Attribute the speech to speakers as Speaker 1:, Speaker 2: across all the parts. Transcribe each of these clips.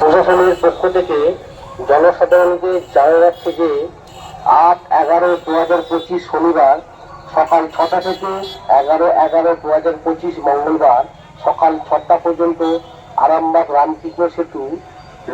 Speaker 1: প্রশাসনের পক্ষ থেকে জনসাধারণকে জানা যাচ্ছে যে আট এগারো দু হাজার পঁচিশ শনিবার সকাল ছটা থেকে এগারো এগারো দু হাজার পঁচিশ মঙ্গলবার সকাল ছটা পর্যন্ত আরামবাগ রামকৃষ্ণ সেতু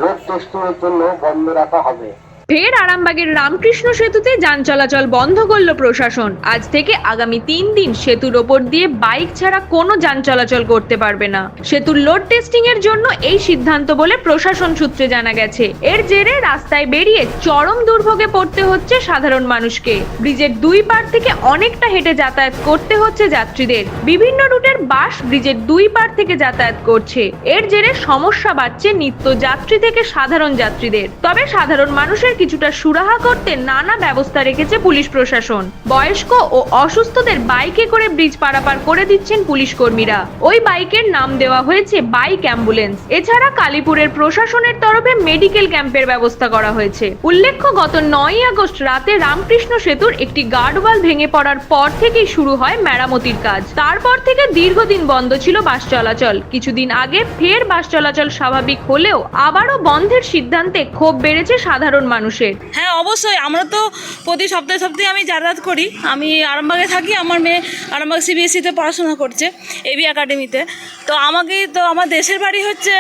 Speaker 1: লোড টেস্টিংয়ের জন্য বন্ধ রাখা হবে।
Speaker 2: ফের আরামবাগের রামকৃষ্ণ সেতুতে যান চলাচল বন্ধ করল প্রশাসন। আজ থেকে আগামী তিন দিন সেতুর ওপর দিয়ে বাইক ছাড়া কোনো যান চলাচল করতে পারবে না। সেতুর লোড টেস্টিং এর জন্য এই সিদ্ধান্ত বলে প্রশাসন সূত্রে জানা গেছে। এর জেরে রাস্তায় বেরিয়ে চরম দুর্ভোগে পড়তে হচ্ছে সাধারণ মানুষকে। ব্রিজের দুই পার থেকে অনেকটা হেঁটে যাতায়াত করতে হচ্ছে যাত্রীদের। বিভিন্ন রুটের বাস ব্রিজের দুই পার থেকে যাতায়াত করছে। এর জেরে সমস্যা বাড়ছে নিত্য যাত্রী থেকে সাধারণ যাত্রীদের। তবে সাধারণ মানুষের কিছুটা সুরাহা করতে নানা ব্যবস্থা রেখেছে পুলিশ প্রশাসন। বয়স্ক ও অসুস্থদের বাইকে করে ব্রিজ পারাপার করে দিচ্ছেন পুলিশ কর্মীরা। ওই বাইকের নাম দেওয়া হয়েছে বাইক অ্যাম্বুলেন্স। এছাড়া কালীপুরের প্রশাসনের তরফে মেডিকেল ক্যাম্পের ব্যবস্থা করা হয়েছে। উল্লেখ্য, গত নয় আগস্ট রাতে রামকৃষ্ণ সেতুর একটি গার্ডওয়াল ভেঙে পড়ার পর থেকেই শুরু হয় মেরামতির কাজ। তারপর থেকে দীর্ঘদিন বন্ধ ছিল বাস চলাচল। কিছুদিন আগে ফের বাস চলাচল স্বাভাবিক হলেও আবারও বন্ধের সিদ্ধান্তে ক্ষোভ বেড়েছে সাধারণ মানুষের।
Speaker 3: হ্যাঁ অবশ্যই। আমরা তো প্রতি সপ্তাহে সপ্তাহে আমি যাতায়াত করি। আমি আরামবাগে থাকি আমার মেয়ে আরামবাগ সিবিএসসিতে পড়াশোনা করছে এবি একাডেমিতে তো। আমাকে তো আমার দেশের বাড়ি হচ্ছে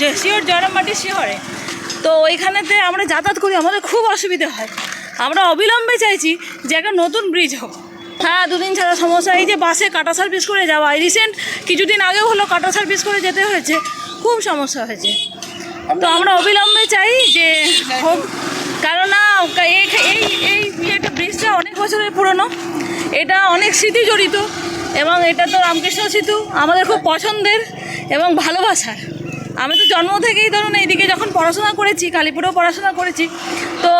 Speaker 3: যে শিওর জয়রামবাটি শিহরে। তো ওইখানেতে আমরা যাতায়াত করি আমাদের খুব অসুবিধে হয়। আমরা অবিলম্বে চাইছি যে একটা নতুন ব্রিজ হোক। হ্যাঁ দুদিন ছাড়া সমস্যা। এই যে বাসে কাটা সার্ভিস করে যাওয়া রিসেন্ট কিছুদিন আগেও হলো কাটা সার্ভিস করে যেতে হয়েছে খুব সমস্যা হয়েছে। তো আমরা অবিলম্বে চাই যে হোক এই এই এই ইয়েটা ব্রিজটা অনেক বছরের পুরনো। এটা অনেক স্মৃতি জড়িত এবং এটা তো রামকৃষ্ণ সেতু আমাদের খুব পছন্দের এবং ভালোবাসার। আমি তো জন্ম থেকেই ধরুন এইদিকে যখন পড়াশোনা করেছি, কালীপুরেও পড়াশোনা করেছি, তো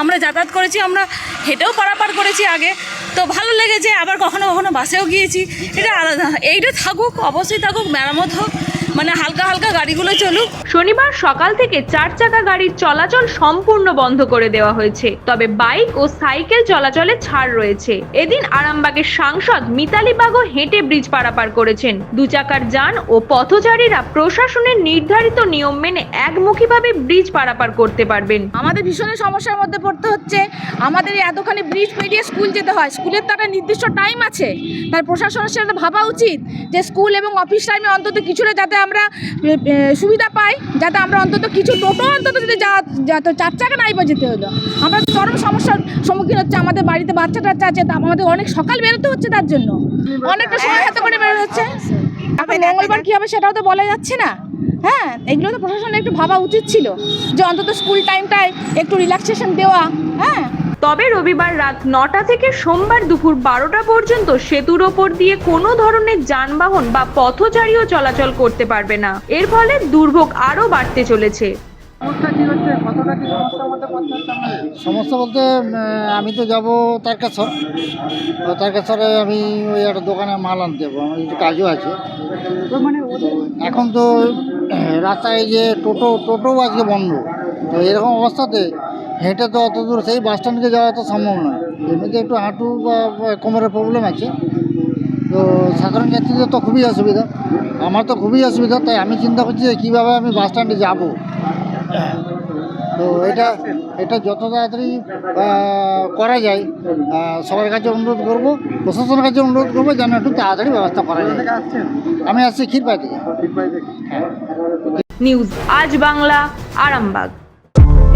Speaker 3: আমরা যাতায়াত করেছি, আমরা হেঁটেও পারাপার করেছি আগে। তো ভালো লেগেছে, আবার কখনো কখনো বাসেও গিয়েছি। এটা আলাদা, এইটা থাকুক, অবশ্যই থাকুক, মেরামত হোক। মানে হালকা হালকা গাড়িগুলো চলুক।
Speaker 2: শনিবার সকাল থেকে চার চাকা গাড়ির চলাচল সম্পূর্ণ বন্ধ করে দেওয়া হয়েছে তবে বাইক ও সাইকেল চলাচলে ছাড় রয়েছে। এদিন আরামবাগের সাংসদ মিতালি বাগো হেঁটে ব্রিজ পারাপার করেছেন। দু চাকার যান ও পথচারীরা প্রশাসনের নির্ধারিত নিয়ম মেনে একমুখীভাবে ব্রিজ পারাপার করতে পারবেন।
Speaker 4: আমাদের ভীষণই সমস্যার মধ্যে পড়তে হচ্ছে। আমাদের এই এতখানি ব্রিজ পেরিয়ে স্কুল যেতে হয় স্কুলের তো একটা নির্দিষ্ট টাইম আছে। তাই প্রশাসনের সাথে ভাবা উচিত যে স্কুল এবং অফিস টাইমে অন্তত কিছুটা যাতে আমরা সুবিধা পাই, যাতে আমরা অন্তত কিছু টোটো অন্তত যদি যাতে চার চাকা নাই বা যেতে হলো। আমরা চরম সমস্যার সম্মুখীন হচ্ছে, আমাদের বাড়িতে বাচ্চা টাচ্চা আছে, তা আমাদের অনেক সকাল বেরোতে হচ্ছে তার জন্য। অনেকটা সময় হাতে করে বেরোতে হচ্ছে। এখন মঙ্গলবার কী হবে সেটাও তো বলা যাচ্ছে না। হ্যাঁ এগুলো তো প্রশাসনের একটু ভাবা উচিত ছিল যে অন্তত স্কুল টাইমটায় একটু রিল্যাক্সেশন দেওয়া হ্যাঁ।
Speaker 2: তবে রবিবার রাত নটা থেকে সোমবার দুপুর বারোটা পর্যন্ত সেতুর ওপর দিয়ে কোনো ধরনের যানবাহন বা পথচারীও চলাচল করতে পারবে না। এর ফলে দুর্ভোগ আরও বাড়তে চলেছে।
Speaker 5: সমস্যা বলতে আমি তো যাব তারকেশ্বর। তো তারকেশ্বরে আমি ওই একটা দোকানে মাল আনতে যাব। আমার একটু কাজও আছে। তো এখন তো রাস্তায় যে টোটো টোটোও আজকে বন্ধ। তো এরকম অবস্থাতে হেঁটে তো অত দূর, সেই বাস স্ট্যান্ডকে যাওয়া তো সম্ভব নয়। এমনিতে একটু হাঁটু বা কোমরের প্রবলেম আছে। তো সাধারণ যাত্রীদের তো খুবই অসুবিধা। আমার তো খুবই অসুবিধা, তাই আমি চিন্তা করছি যে কীভাবে আমি বাস স্ট্যান্ডে যাব। তো এটা এটা যত তাড়াতাড়ি করা যায় সবার কাছে অনুরোধ করব, প্রশাসনের কাছে অনুরোধ করব যেন একটু তাড়াতাড়ি ব্যবস্থা করা যায়। আমি আসছি ক্ষীরপাই থেকে।
Speaker 2: নিউজ আজ বাংলা, আরামবাগ।